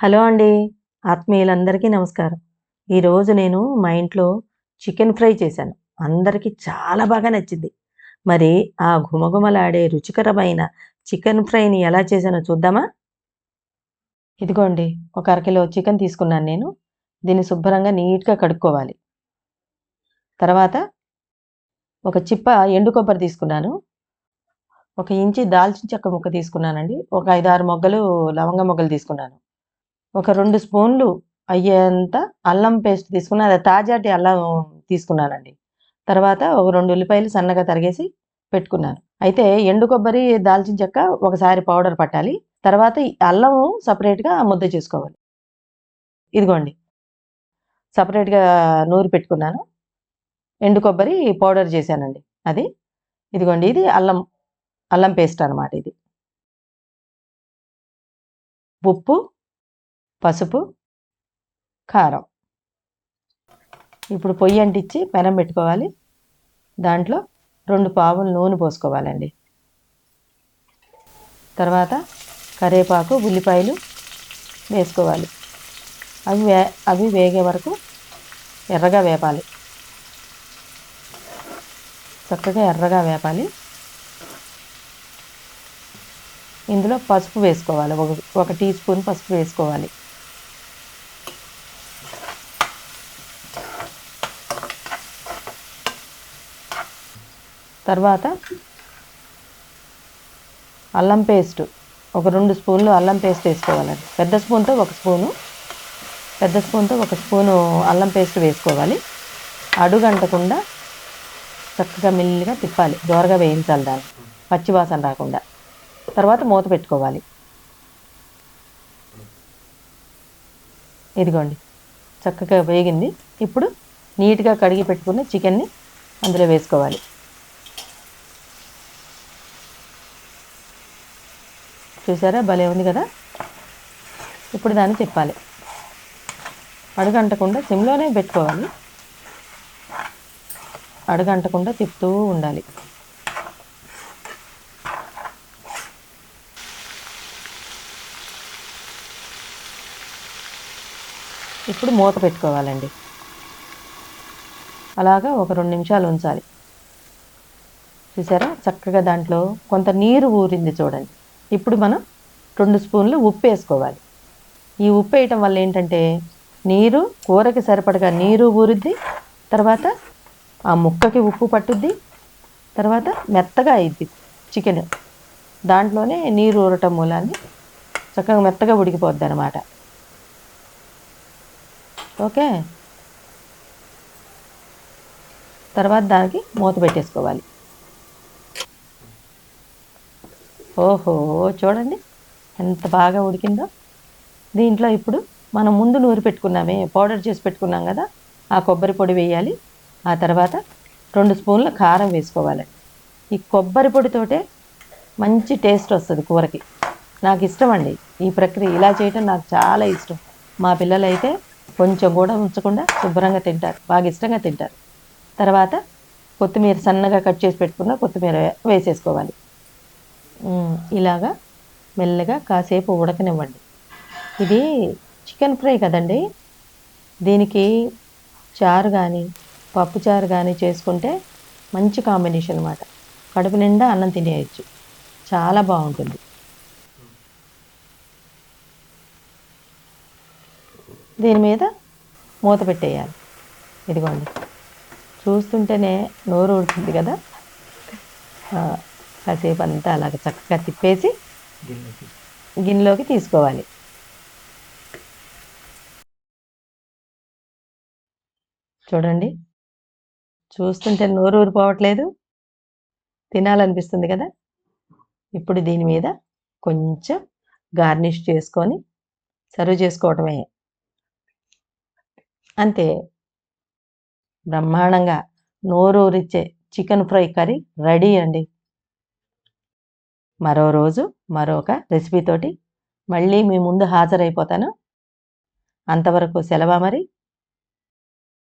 Hello అండి ఆత్మీయులందరికీ నమస్కారం. ఈరోజు నేను మా ఇంట్లో చికెన్ ఫ్రై చేశాను. అందరికీ చాలా బాగా నచ్చింది. మరి ఆ ఘుమఘుమలాడే రుచికరమైన చికెన్ ఫ్రైని ఎలా చేశానో చూద్దామా? ఇదిగోండి ఒక అరకిలో చికెన్ తీసుకున్నాను నేను. దీన్ని శుభ్రంగా నీట్గా కడుక్కోవాలి. తర్వాత ఒక చిప్ప ఎండు కొబ్బరి తీసుకున్నాను. ఒక ఇంచి దాల్చిన చెక్క ముక్క తీసుకున్నానండి. ఒక ఐదారు మొగ్గలు లవంగ మొగ్గలు తీసుకున్నాను. ఒక రెండు స్పూన్లు అయ్యేంత అల్లం పేస్ట్ తీసుకున్న అది తాజాటి అల్లం తీసుకున్నానండి. తర్వాత ఒక రెండు ఉల్లిపాయలు సన్నగా తరిగేసి పెట్టుకున్నాను. అయితే ఎండు కొబ్బరి దాల్చిన చెక్క ఒకసారి పౌడర్ పట్టాలి. తర్వాత అల్లం సపరేట్గా ముద్ద చేసుకోవాలి. ఇదిగోండి. సపరేట్గా నూరి పెట్టుకున్నాను. ఎండు కొబ్బరి పౌడర్ చేశానండి అది. ఇదిగోండి ఇది అల్లం అల్లం పేస్ట్ అనమాట ఇది. ఉప్పు పసుపు కారం. ఇప్పుడు పొయ్యి అంటించి పెనం పెట్టుకోవాలి. దాంట్లో రెండు పావులు నూనె పోసుకోవాలండి. తర్వాత కరివేపాకు ఉల్లిపాయలు వేసుకోవాలి. అవి వే అవి వేగే వరకు ఎర్రగా వేపాలి. చక్కగా ఎర్రగా వేపాలి. ఇందులో పసుపు వేసుకోవాలి. ఒక ఒక టీ స్పూన్ పసుపు వేసుకోవాలి. తర్వాత అల్లం పేస్ట్ ఒక రెండు స్పూన్లు అల్లం పేస్ట్ వేసుకోవాలండి. పెద్ద స్పూన్తో ఒక స్పూను పెద్ద స్పూన్తో ఒక స్పూను అల్లం పేస్ట్ వేసుకోవాలి. అడుగంటకుండా చక్కగా మిల్లిగా తిప్పాలి. దోరగా వేయించాలి దాన్ని. పచ్చివాసన రాకుండా. తర్వాత మూత పెట్టుకోవాలి. ఇదిగోండి. చక్కగా వేగింది. ఇప్పుడు నీట్గా కడిగి పెట్టుకున్న చికెన్ని అందులో వేసుకోవాలి. చూసారా? భలే ఉంది కదా? ఇప్పుడు దాన్ని తిప్పాలి. అడుగంటకుండా సిమ్లోనే పెట్టుకోవాలి. అడుగంటకుండా తిప్పుతూ ఉండాలి. ఇప్పుడు మూత పెట్టుకోవాలండి. అలాగా ఒక రెండు నిమిషాలు ఉంచాలి. చూసారా? చక్కగా దాంట్లో కొంత నీరు ఊరింది చూడండి. ఇప్పుడు మనం రెండు స్పూన్లు ఉప్పు వేసుకోవాలి. ఈ ఉప్పు వేయటం వల్ల ఏంటంటే నీరు కూరకి సరిపడగా నీరు ఊరుద్ది తర్వాత ఆ ముక్కకి ఉప్పు పట్టుద్ది తర్వాత మెత్తగా అయింది చికెన్. దాంట్లోనే నీరు ఊరటం మూలాన్ని చక్కగా మెత్తగా ఉడికిపోద్ది అనమాట ఓకే? తర్వాత దానికి మూత పెట్టేసుకోవాలి. ఓహో చూడండి. ఎంత బాగా ఉడికిందో. దీంట్లో ఇప్పుడు మనం ముందు నూరి పెట్టుకున్నామే పౌడర్ చేసి పెట్టుకున్నాం కదా ఆ కొబ్బరి పొడి వేయాలి. ఆ తర్వాత రెండు స్పూన్ల కారం వేసుకోవాలి. ఈ కొబ్బరి పొడితోటే మంచి టేస్ట్ వస్తుంది కూరకి. నాకు ఇష్టం అండి. ఈ ప్రక్రియ ఇలా చేయటం నాకు చాలా ఇష్టం. మా పిల్లలైతే కొంచెం కూడా ఉంచకుండా శుభ్రంగా తింటారు. బాగా ఇష్టంగా తింటారు. తర్వాత కొత్తిమీర సన్నగా కట్ చేసి పెట్టుకున్న కొత్తిమీర వేసేసుకోవాలి. ఇలాగా మెల్లగా కాసేపు ఉడకనివ్వండి. ఇది చికెన్ ఫ్రై కదండి. దీనికి చారు కానీ పప్పు చారు కానీ చేసుకుంటే మంచి కాంబినేషన్ అనమాట కడుపు నిండా అన్నం తినేయచ్చు. చాలా బాగుంటుంది. దీని మీద మూత పెట్టేయాలి. ఇదిగోండి. చూస్తుంటేనే నోరు ఊడుతుంది కదా. కాసేపు అంతా అలాగ చక్కగా తిప్పేసి గిన్నెలోకి తీసుకోవాలి. చూడండి. చూస్తుంటే నోరు ఊరిపోవట్లేదు తినాలనిపిస్తుంది కదా. ఇప్పుడు దీని మీద కొంచెం గార్నిష్ చేసుకొని సర్వ్ చేసుకోవటమే. అంతే. బ్రహ్మాండంగా నోరూరిచ్చే చికెన్ ఫ్రై కర్రీ రెడీ అండి. మరో రోజు మరొక రెసిపీతోటి మళ్ళీ మీ ముందు హాజరైపోతాను. అంతవరకు సెలవా మరి?